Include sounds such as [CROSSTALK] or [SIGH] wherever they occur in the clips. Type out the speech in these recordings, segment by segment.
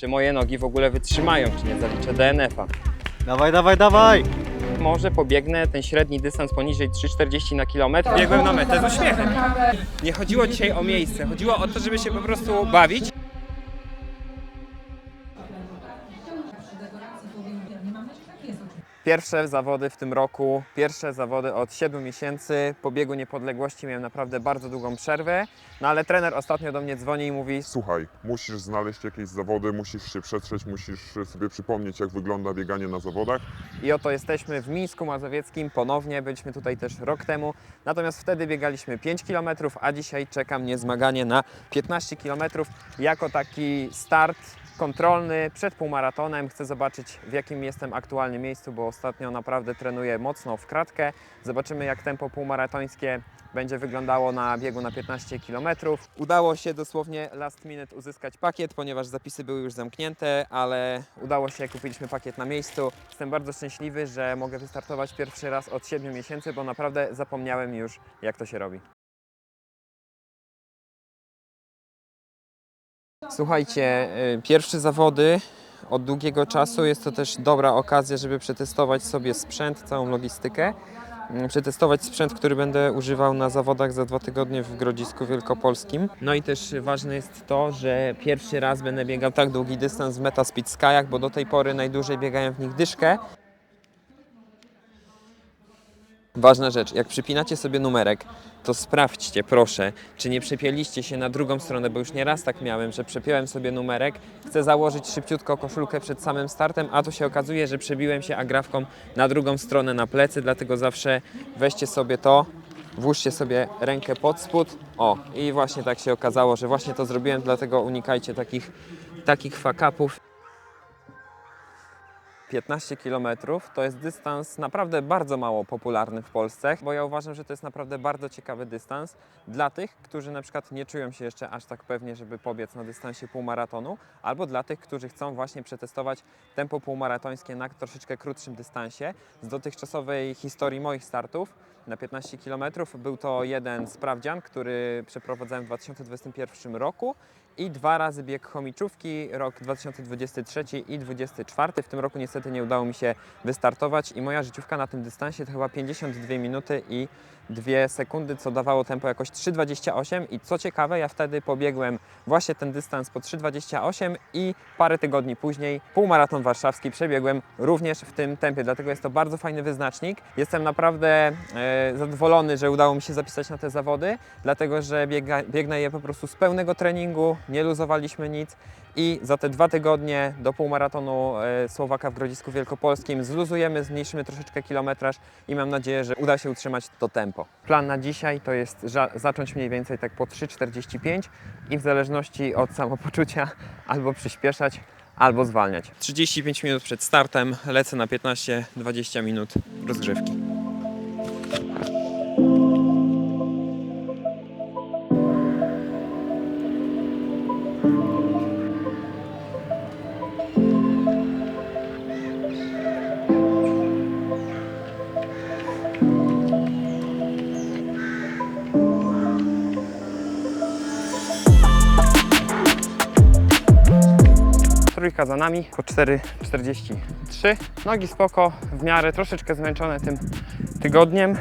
czy moje nogi w ogóle wytrzymają, czy nie zaliczę DNF-a. Dawaj, dawaj, dawaj! Może pobiegnę ten średni dystans poniżej 3,40 na kilometr. Biegłem na metę z uśmiechem. Nie chodziło dzisiaj o miejsce, chodziło o to, żeby się po prostu bawić. Pierwsze zawody w tym roku, pierwsze zawody od 7 miesięcy. Po biegu niepodległości miałem naprawdę bardzo długą przerwę, no ale trener ostatnio do mnie dzwoni i mówi: Słuchaj, musisz znaleźć jakieś zawody, musisz się przetrzeć, musisz sobie przypomnieć, jak wygląda bieganie na zawodach. I oto jesteśmy w Mińsku Mazowieckim ponownie, byliśmy tutaj też rok temu, natomiast wtedy biegaliśmy 5 km, a dzisiaj czeka mnie zmaganie na 15 km jako taki start kontrolny przed półmaratonem. Chcę zobaczyć w jakim jestem aktualnie miejscu, bo ostatnio naprawdę trenuję mocno w kratkę. Zobaczymy jak tempo półmaratońskie będzie wyglądało na biegu na 15 km. Udało się dosłownie last minute uzyskać pakiet, ponieważ zapisy były już zamknięte, ale udało się, kupiliśmy pakiet na miejscu. Jestem bardzo szczęśliwy, że mogę wystartować pierwszy raz od 7 miesięcy, bo naprawdę zapomniałem już jak to się robi. Słuchajcie, y, pierwsze zawody od długiego czasu jest to też dobra okazja, żeby przetestować sobie sprzęt, całą logistykę. Mm, Przetestować sprzęt, który będę używał na zawodach za dwa tygodnie w Grodzisku Wielkopolskim. No i też ważne jest to, że pierwszy raz będę biegał tak długi dystans w Metaspeed Skyach, bo do tej pory najdłużej biegałem w nich dyszkę. Ważna rzecz, jak przypinacie sobie numerek, to sprawdźcie proszę, czy nie przepięliście się na drugą stronę, bo już nie raz tak miałem, że przepiąłem sobie numerek, chcę założyć szybciutko koszulkę przed samym startem, a tu się okazuje, że przebiłem się agrafką na drugą stronę na plecy, dlatego zawsze weźcie sobie to, włóżcie sobie rękę pod spód, o i właśnie tak się okazało, że właśnie to zrobiłem, dlatego unikajcie takich, takich fakapów. 15 km to jest dystans naprawdę bardzo mało popularny w Polsce, bo ja uważam, że to jest naprawdę bardzo ciekawy dystans dla tych, którzy na przykład nie czują się jeszcze aż tak pewnie, żeby pobiec na dystansie półmaratonu, albo dla tych, którzy chcą właśnie przetestować tempo półmaratońskie na troszeczkę krótszym dystansie. Z dotychczasowej historii moich startów na 15 km był to jeden sprawdzian, który przeprowadzałem w 2021 roku i dwa razy bieg chomiczówki, rok 2023 i 2024. W tym roku niestety nie udało mi się wystartować i moja życiówka na tym dystansie to chyba 52 minuty i 2 sekundy, co dawało tempo jakoś 3,28 i co ciekawe, ja wtedy pobiegłem właśnie ten dystans po 3,28 i parę tygodni później półmaraton warszawski przebiegłem również w tym tempie, dlatego jest to bardzo fajny wyznacznik. Jestem naprawdę e, zadowolony, że udało mi się zapisać na te zawody, dlatego że biega, biegnę je po prostu z pełnego treningu, nie luzowaliśmy nic i za te dwa tygodnie do półmaratonu e, Słowaka w Grodzisku Wielkopolskim zluzujemy, zmniejszymy troszeczkę kilometraż i mam nadzieję, że uda się utrzymać to tempo. Plan na dzisiaj to jest zacząć mniej więcej tak po 3,45 i w zależności od samopoczucia [LAUGHS] albo przyspieszać, albo zwalniać. 35 minut przed startem lecę na 15-20 minut rozgrzewki. Trójka za nami, po 4,43. Nogi spoko, w miarę troszeczkę zmęczone tym tygodniem.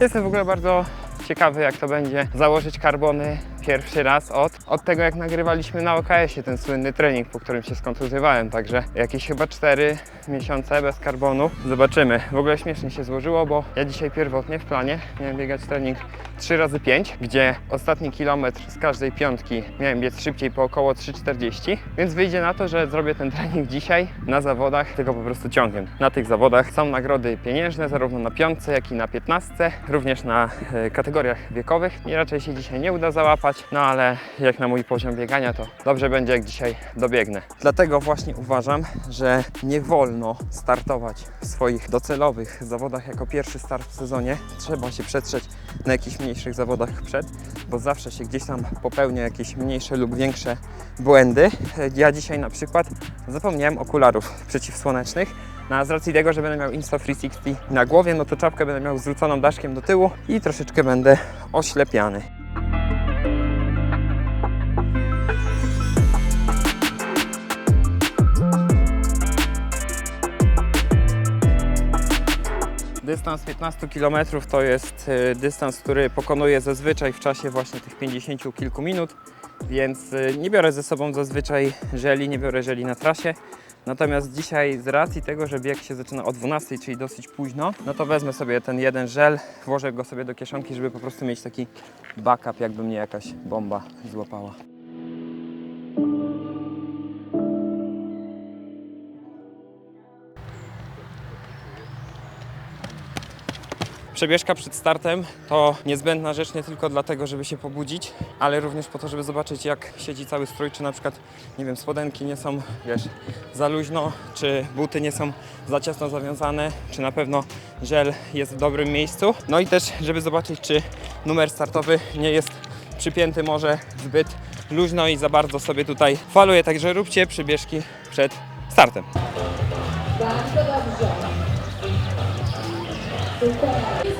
Jestem w ogóle bardzo ciekawy, jak to będzie założyć karbony pierwszy raz od, od tego, jak nagrywaliśmy na OKS-ie ten słynny trening, po którym się skontuzjowałem. Także jakieś chyba 4 miesiące bez karbonu. Zobaczymy. W ogóle śmiesznie się złożyło, bo ja dzisiaj pierwotnie w planie miałem biegać trening 3 razy 5 gdzie ostatni kilometr z każdej piątki miałem biec szybciej po około 3,40, więc wyjdzie na to, że zrobię ten trening dzisiaj na zawodach, tylko po prostu ciągiem. Na tych zawodach są nagrody pieniężne, zarówno na piątce, jak i na 15, również na e, kategoriach wiekowych. I raczej się dzisiaj nie uda załapać, no ale jak na mój poziom biegania, to dobrze będzie, jak dzisiaj dobiegnę. Dlatego właśnie uważam, że nie wolno startować w swoich docelowych zawodach jako pierwszy start w sezonie. Trzeba się przetrzeć na jakichś mniejszych zawodach przed, bo zawsze się gdzieś tam popełnia jakieś mniejsze lub większe błędy. Ja dzisiaj na przykład zapomniałem okularów przeciwsłonecznych. No, a z racji tego, że będę miał Insta360 na głowie, no to czapkę będę miał zwróconą daszkiem do tyłu i troszeczkę będę oślepiany. Dystans 15 km to jest y, dystans, który pokonuję zazwyczaj w czasie właśnie tych 50 kilku minut, więc y, nie biorę ze sobą zazwyczaj żeli, nie biorę żeli na trasie. Natomiast dzisiaj z racji tego, że bieg się zaczyna o 12, czyli dosyć późno, no to wezmę sobie ten jeden żel, włożę go sobie do kieszonki, żeby po prostu mieć taki backup, jakby mnie jakaś bomba złapała. Przebieżka przed startem to niezbędna rzecz nie tylko dlatego, żeby się pobudzić, ale również po to, żeby zobaczyć jak siedzi cały strój, czy na przykład, nie wiem, spodenki nie są, wiesz, za luźno, czy buty nie są za ciasno zawiązane, czy na pewno żel jest w dobrym miejscu. No i też, żeby zobaczyć, czy numer startowy nie jest przypięty może zbyt luźno i za bardzo sobie tutaj faluje, także róbcie przebieżki przed startem.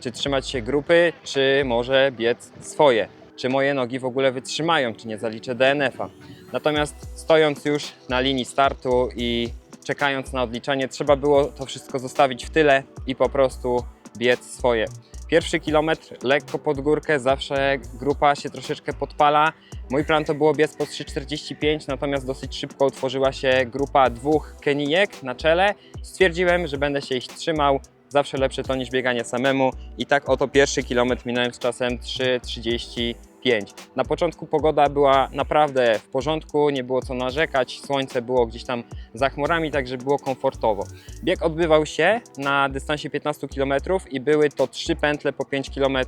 Czy trzymać się grupy, czy może biec swoje? Czy moje nogi w ogóle wytrzymają, czy nie zaliczę DNF-a? Natomiast stojąc już na linii startu i czekając na odliczenie, trzeba było to wszystko zostawić w tyle i po prostu biec swoje. Pierwszy kilometr lekko pod górkę, zawsze grupa się troszeczkę podpala. Mój plan to było biec po 3,45, natomiast dosyć szybko utworzyła się grupa dwóch Kenijek na czele. Stwierdziłem, że będę się ich trzymał. Zawsze lepsze to niż bieganie samemu. I tak oto pierwszy kilometr minąłem z czasem 3,35. Na początku pogoda była naprawdę w porządku, nie było co narzekać, słońce było gdzieś tam za chmurami, także było komfortowo. Bieg odbywał się na dystansie 15 km i były to trzy pętle po 5 km.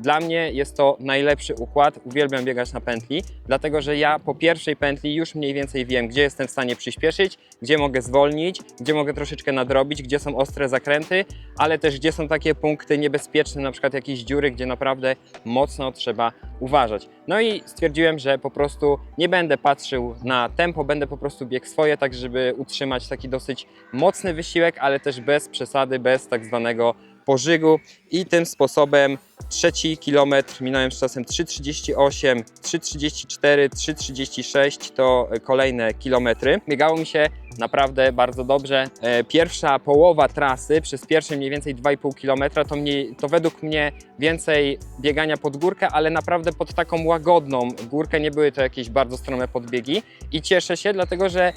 Dla mnie jest to najlepszy układ. Uwielbiam biegać na pętli, dlatego że ja po pierwszej pętli już mniej więcej wiem, gdzie jestem w stanie przyspieszyć, gdzie mogę zwolnić, gdzie mogę troszeczkę nadrobić, gdzie są ostre zakręty, ale też gdzie są takie punkty niebezpieczne, na przykład jakieś dziury, gdzie naprawdę mocno trzeba uważać. No i stwierdziłem, że po prostu nie będę patrzył na tempo, będę po prostu biegł swoje, tak żeby utrzymać taki dosyć mocny wysiłek, ale też bez przesady, bez tak zwanego pożygu i tym sposobem trzeci kilometr minąłem z czasem 3,38, 3,34, 3,36 to kolejne kilometry. Biegało mi się naprawdę bardzo dobrze. E, Pierwsza połowa trasy przez pierwsze mniej więcej 2,5 km to, mnie, to według mnie więcej biegania pod górkę, ale naprawdę pod taką łagodną górkę, nie były to jakieś bardzo strome podbiegi i cieszę się, dlatego że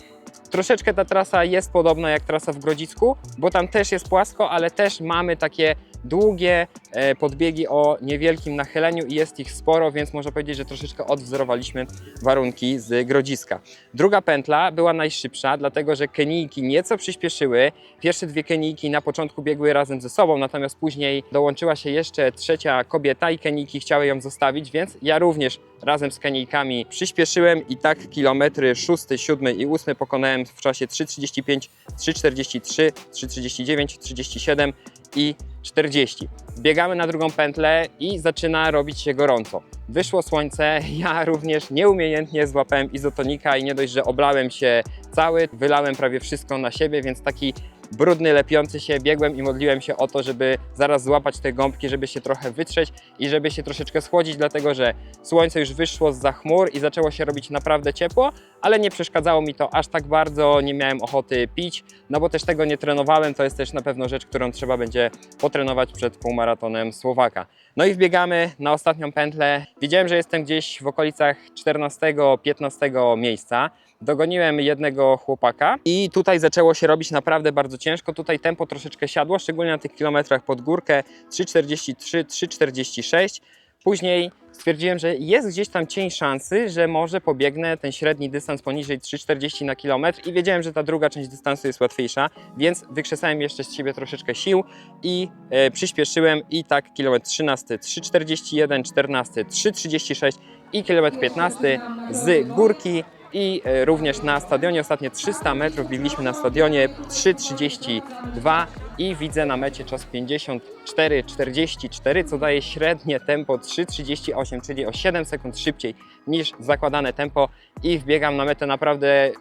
Troszeczkę ta trasa jest podobna jak trasa w Grodzicku, bo tam też jest płasko, ale też mamy takie długie e, podbiegi o niewielkim nachyleniu i jest ich sporo, więc można powiedzieć, że troszeczkę odwzorowaliśmy warunki z Grodziska. Druga pętla była najszybsza, dlatego że Kenijki nieco przyspieszyły. Pierwsze dwie Kenijki na początku biegły razem ze sobą, natomiast później dołączyła się jeszcze trzecia kobieta i Kenijki chciały ją zostawić, więc ja również razem z Kenijkami przyspieszyłem i tak kilometry 6, 7 i 8 pokonałem w czasie 3,35, 3,43, 3,39, 37 i 40. Biegamy na drugą pętlę i zaczyna robić się gorąco. Wyszło słońce, [LAUGHS] ja również nieumiejętnie złapałem izotonika i nie dość, że oblałem się cały, wylałem prawie wszystko na siebie, więc taki brudny, lepiący się, biegłem i modliłem się o to, żeby zaraz złapać te gąbki, żeby się trochę wytrzeć i żeby się troszeczkę schłodzić, dlatego że słońce już wyszło z za chmur i zaczęło się robić naprawdę ciepło, ale nie przeszkadzało mi to aż tak bardzo, nie miałem ochoty pić, no bo też tego nie trenowałem, to jest też na pewno rzecz, którą trzeba będzie potrenować przed półmaratonem Słowaka. No i wbiegamy na ostatnią pętlę. Wiedziałem, że jestem gdzieś w okolicach 14-15 miejsca. Dogoniłem jednego chłopaka i tutaj zaczęło się robić naprawdę bardzo ciężko. Tutaj tempo troszeczkę siadło, szczególnie na tych kilometrach pod górkę 3,43, 3,46. Później stwierdziłem, że jest gdzieś tam cień szansy, że może pobiegnę ten średni dystans poniżej 3,40 na kilometr i wiedziałem, że ta druga część dystansu jest łatwiejsza, więc wykrzesałem jeszcze z siebie troszeczkę sił i e, przyspieszyłem i tak kilometr 13 3,41, 14 3,36 i kilometr 15 z górki i e, również na stadionie ostatnie 300 metrów biegliśmy na stadionie 3.32 i widzę na mecie czas 54.44, co daje średnie tempo 3.38, czyli o 7 sekund szybciej niż zakładane tempo. I wbiegam na metę naprawdę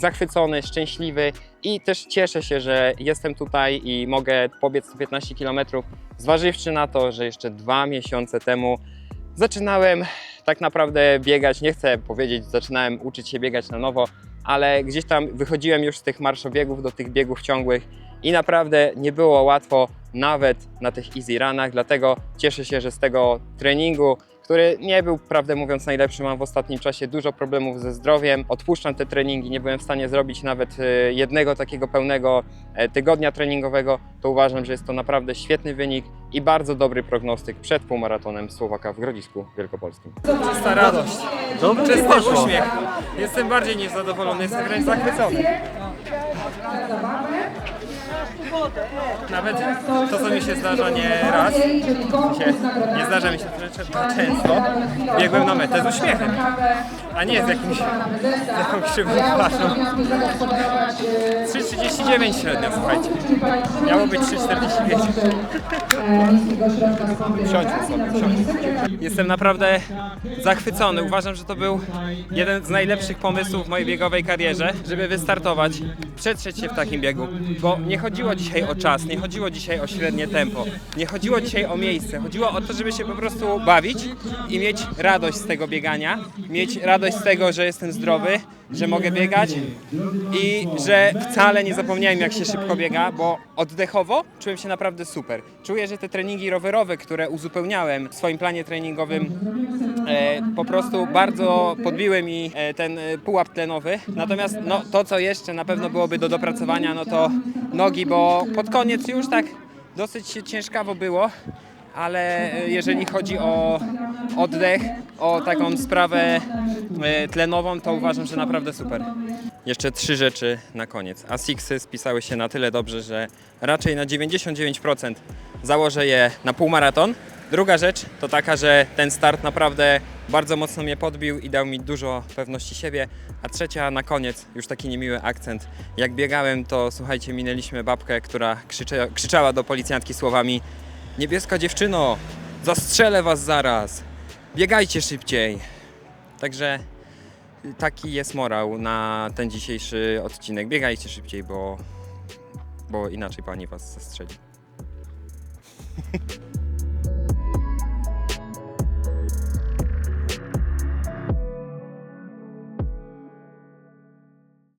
zachwycony, szczęśliwy i też cieszę się, że jestem tutaj i mogę pobiec 115 km, zważywszy na to, że jeszcze dwa miesiące temu zaczynałem tak naprawdę biegać, nie chcę powiedzieć, zaczynałem uczyć się biegać na nowo, ale gdzieś tam wychodziłem już z tych marszobiegów do tych biegów ciągłych i naprawdę nie było łatwo nawet na tych easy runach, dlatego cieszę się, że z tego treningu, który nie był, prawdę mówiąc, najlepszy, mam w ostatnim czasie dużo problemów ze zdrowiem, odpuszczam te treningi, nie byłem w stanie zrobić nawet e, jednego takiego pełnego e, tygodnia treningowego, to uważam, że jest to naprawdę świetny wynik i bardzo dobry prognostyk przed półmaratonem Słowaka w Grodzisku Wielkopolskim. Czysta radość, Dobrze ci czysty poszło. uśmiech. Jestem bardziej niż zadowolony, jestem wręcz zachwycony. Nawet to, co mi się zdarza nie raz, się, nie zdarza mi się to często, biegłem na metę z uśmiechem, a nie z jakimś, z jakąś krzywą twarzą. 3,39 średnia, słuchajcie. Miało być 3,45. Siądźmy sobie, siądźmy. Jestem naprawdę zachwycony. Uważam, że to był jeden z najlepszych pomysłów w mojej biegowej karierze, żeby wystartować, przetrzeć się w takim biegu, bo nie chodziło dzisiaj o czas, nie chodziło dzisiaj o średnie tempo, nie chodziło dzisiaj o miejsce, chodziło o to, żeby się po prostu bawić i mieć radość z tego biegania, mieć radość z tego, że jestem zdrowy, że mogę biegać i że wcale nie zapomniałem jak się szybko biega, bo oddechowo czułem się naprawdę super. Czuję, że te treningi rowerowe, które uzupełniałem w swoim planie treningowym, e, po prostu bardzo podbiły mi e, ten e, pułap tlenowy. Natomiast no, to, co jeszcze na pewno byłoby do dopracowania, no to nogi, bo pod koniec już tak dosyć ciężkawo było. Ale jeżeli chodzi o oddech, o taką sprawę e, tlenową, to uważam, że naprawdę super. Jeszcze trzy rzeczy na koniec. Asicsy spisały się na tyle dobrze, że raczej na 99% założę je na półmaraton. Druga rzecz to taka, że ten start naprawdę bardzo mocno mnie podbił i dał mi dużo pewności siebie. A trzecia na koniec, już taki niemiły akcent. Jak biegałem, to słuchajcie, minęliśmy babkę, która krzyczała do policjantki słowami Niebieska dziewczyno, zastrzelę was zaraz. Biegajcie szybciej. Także taki jest morał na ten dzisiejszy odcinek. Biegajcie szybciej, bo, bo inaczej pani was zastrzeli.